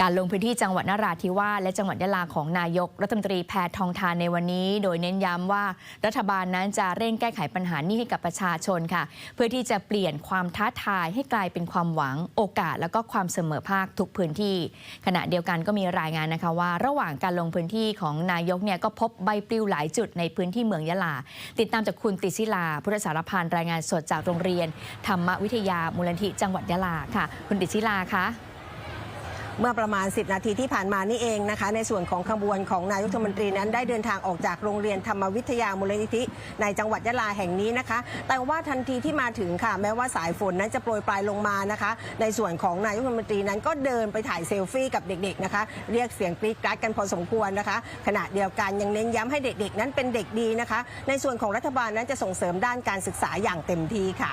การลงพื้นที่จังหวัดนราธิวาสและจังหวัดยะลาของนายกรัฐมนตรีแพทองทานในวันนี้ โดยเน้นย้ำว่ารัฐบาลนั้นจะเร่งแก้ไขปัญหานี้ให้กับประชาชนค่ะ เพื่อที่จะเปลี่ยนความท้าทายให้กลายเป็นความหวังโอกาส แล้วก็ความเสมอภาคทุกพื้นที่ ขณะเดียวกันก็มีรายงานนะคะว่า ระหว่างการลงพื้นที่ของนายกเนี่ยก็พบใบปลิวหลายจุดในพื้นที่เมืองยะลา ติดตามจากคุณติศิลาพุทธสารพันรายงานสดจากโรงเรียน ธรรมวิทยามูลนิธิจังหวัดยะลาค่ะ คุณติศิลาคะ เมื่อประมาณ 10 นาทีที่ผ่านมานี่เองนะคะ ในส่วนของขบวนของนายกรัฐมนตรีนั้นได้เดินทางออกจากโรงเรียนธรรมวิทยามูลนิธิ ในจังหวัดยะลาแห่งนี้นะคะ แต่ว่าทันทีที่มาถึงค่ะ แม้ว่าสายฝนนั้นจะโปรยปลายลงมานะคะ ในส่วนของนายกรัฐมนตรีนั้นก็เดินไปถ่ายเซลฟี่กับเด็กๆนะคะ เรียกเสียงกรี๊ดกราดกันพอสมควรนะคะ ขณะเดียวกันยังเน้นย้ำให้เด็กๆ นั้นเป็นเด็กดีนะคะ ในส่วนของรัฐบาลนั้นจะส่งเสริมด้านการศึกษาอย่างเต็มที่ค่ะ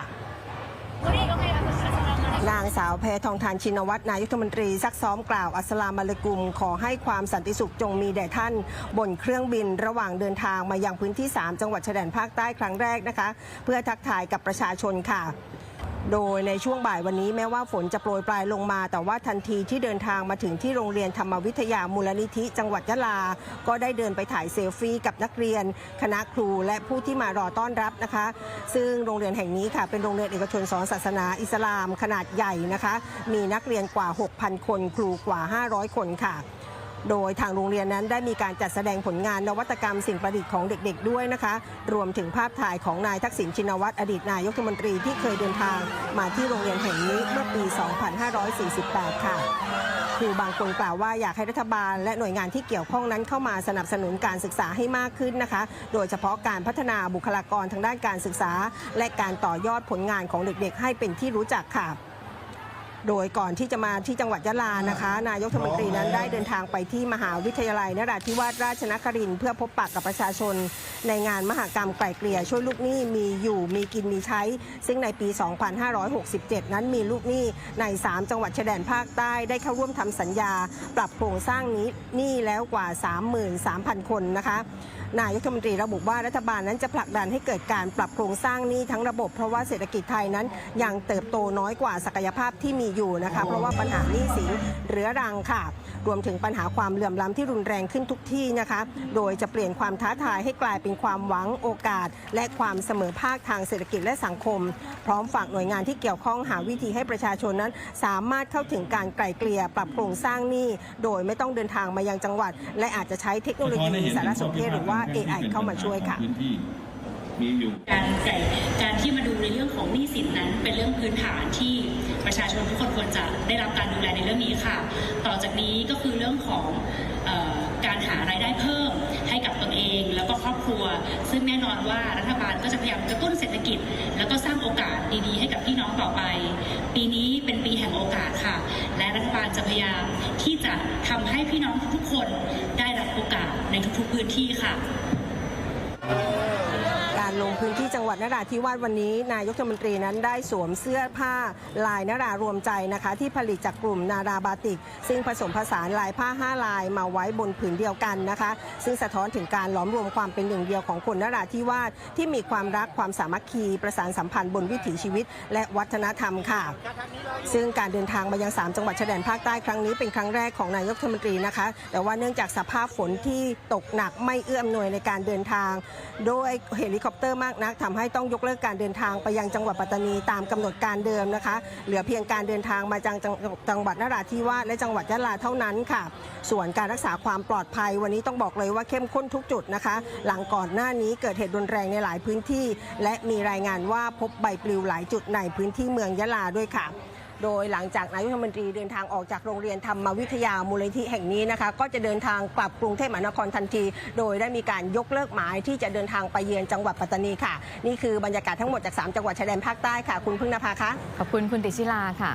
นางสาวแพทองทานชินวัตรนายกรัฐมนตรีซักซ้อมกล่าวอัสลามอะลัยกุม ขอให้ความสันติสุขจงมีแด่ท่าน บนเครื่องบินระหว่างเดินทางมายังพื้นที่ 3 จังหวัดชายแดนภาคใต้ครั้งแรกนะคะ เพื่อทักทายกับประชาชนค่ะ โดยในช่วงบ่ายวันนี้แม้ว่าฝนจะโปรยปลายลงมา แต่ว่าทันทีที่เดินทางมาถึงที่โรงเรียนธรรมวิทยามูลนิธิ จังหวัดยะลา ก็ได้เดินไปถ่ายเซลฟี่กับนักเรียน คณะครูและผู้ที่มารอต้อนรับนะคะ ซึ่งโรงเรียนแห่งนี้ค่ะ เป็นโรงเรียนเอกชนสอนศาสนาอิสลามขนาดใหญ่นะคะ มีนักเรียนกว่า 6,000 คน ครูกว่า 500 คนค่ะ โดยทางโรงเรียนนั้นได้มีการจัดแสดงผลงานนวัตกรรมสิ่งประดิษฐ์ของเด็กๆด้วยนะคะ รวมถึงภาพถ่ายของนายทักษิณชินวัตรอดีตนายกรัฐมนตรีที่เคยเดินทาง มาที่โรงเรียนแห่งนี้เมื่อปี 2548 ค่ะครูบางคนกล่าวว่าอยากให้รัฐบาล และหน่วยงานที่เกี่ยวข้องนั้นเข้ามาสนับสนุนการศึกษาให้มากขึ้นนะคะ โดยเฉพาะการพัฒนาบุคลากรทางด้านการศึกษา และการต่อยอดผลงานของเด็กๆ ให้เป็นที่รู้จักค่ะ โดยก่อนที่จะมาที่จังหวัดยะลานะคะ นายกรัฐมนตรีนั้นได้เดินทางไปที่มหาวิทยาลัยนราธิวาสราชนครินทร์เพื่อพบปะกับประชาชน ในงานมหกรรมไกล่เกลี่ยช่วยลูกหนี้มีอยู่มีกินมีใช้ ซึ่งในปี 2567 นั้นมีลูกหนี้ใน 3 จังหวัดชายแดนภาคใต้ได้เข้าร่วมทำสัญญา ปรับโครงสร้างนี้หนี้แล้วกว่า 33,000 คนนะคะนายกรัฐมนตรีระบุว่ารัฐบาลนั้นจะผลักดันให้เกิดการปรับโครงสร้างหนี้ทั้งระบบเพราะว่าเศรษฐกิจไทยนั้นยังเติบโตน้อยกว่าศักยภาพที่มีอยู่นะคะ เพราะว่าปัญหาหนี้สินเรื้อรังค่ะ รวมถึงปัญหาความเหลื่อมล้ำที่รุนแรงขึ้นทุกที่นะคะ โดยจะเปลี่ยนความท้าทายให้กลายเป็นความหวังโอกาส และความเสมอภาคทางเศรษฐกิจและสังคม พร้อมฝากหน่วยงานที่เกี่ยวข้องหาวิธีให้ประชาชนนั้น สามารถเข้าถึงการไกล่เกลี่ยปรับโครงสร้างหนี้โดยไม่ต้องเดินทางมายังจังหวัด และอาจจะใช้เทคโนโลยีสารสนเทศหรือว่า AI เข้ามาช่วยค่ะพื้นที่ มีอยู่ การไก่การที่มาดูในเรื่องของหนี้สินนั้น เป็นเรื่องพื้นฐานที่ประชาชนทุกคนควรจะได้รับการดูแลในเรื่องนี้ค่ะ ต่อจากนี้ก็คือเรื่องของออการหารายได้เพิ่มให้กับตนเองแล้วก็ครอบครัว ซึ่งแน่นอนว่ารัฐบาลก็จะพยายามกระตุ้นเศรษฐกิจ แล้วก็สร้างโอกาสดีๆ ให้กับพี่น้องต่อไป ปีนี้เป็นปีแห่งโอกาสค่ะ และรัฐบาลจะพยายามที่จะทำให้พี่น้องทุกๆคนได้รับโอกาสในทุกๆพื้นที่ค่ะ การลงพื้นที่จังหวัดนราธิวาสวันนี้ นายกรัฐมนตรีนั้นได้สวมเสื้อผ้าลายนารารวมใจนะคะ ที่ผลิตจากกลุ่มนาราบาติก ซึ่งผสมผสานลายผ้าห้าลายมาไว้บนผืนเดียวกันนะคะ ซึ่งสะท้อนถึงการหลอมรวมความเป็นหนึ่งเดียวของคนนราธิวาสที่มีความรักความสามัคคีประสานสัมพันธ์บนวิถีชีวิต และวัฒนธรรมค่ะ ซึ่งการเดินทางมายัง 3 จังหวัดชายแดนภาคใต้ครั้งนี้เป็นครั้งแรกของนายกรัฐมนตรีนะคะ แต่ว่าเนื่องจากสภาพฝนที่ตกหนักไม่เอื้ออำนวยในการเดินทาง โดยเฮลิคอปเตอร์มากนักทำให้ต้องยกเลิกการเดินทางไปยังจังหวัดปัตตานีตามกำหนดการเดิมนะคะ เหลือเพียงการเดินทางมาจังจังจังหวัดนราธิวาสและจังหวัดยะลาเท่านั้นค่ะ ส่วนการรักษาความปลอดภัยวันนี้ต้องบอกเลยว่าเข้มข้นทุกจุดนะคะ หลังก่อนหน้านี้เกิดเหตุรุนแรงในหลายพื้นที่ และมีรายงานว่าพบใบปลิวหลายจุดในพื้นที่เมืองยะลาด้วยค่ะ โดยหลังจากนายกรัฐมนตรีเดินทางออกจากโรงเรียนธรรมวิทยามูลนิธิแห่งนี้นะคะ ก็จะเดินทางกลับกรุงเทพมหานครทันที โดยได้มีการยกเลิกหมายที่จะเดินทางไปเยือนจังหวัดปัตตานีค่ะ นี่คือบรรยากาศทั้งหมดจาก 3 จังหวัดชายแดนภาคใต้ค่ะ คุณพึ่งนภาคะ ขอบคุณคุณติชิลาค่ะ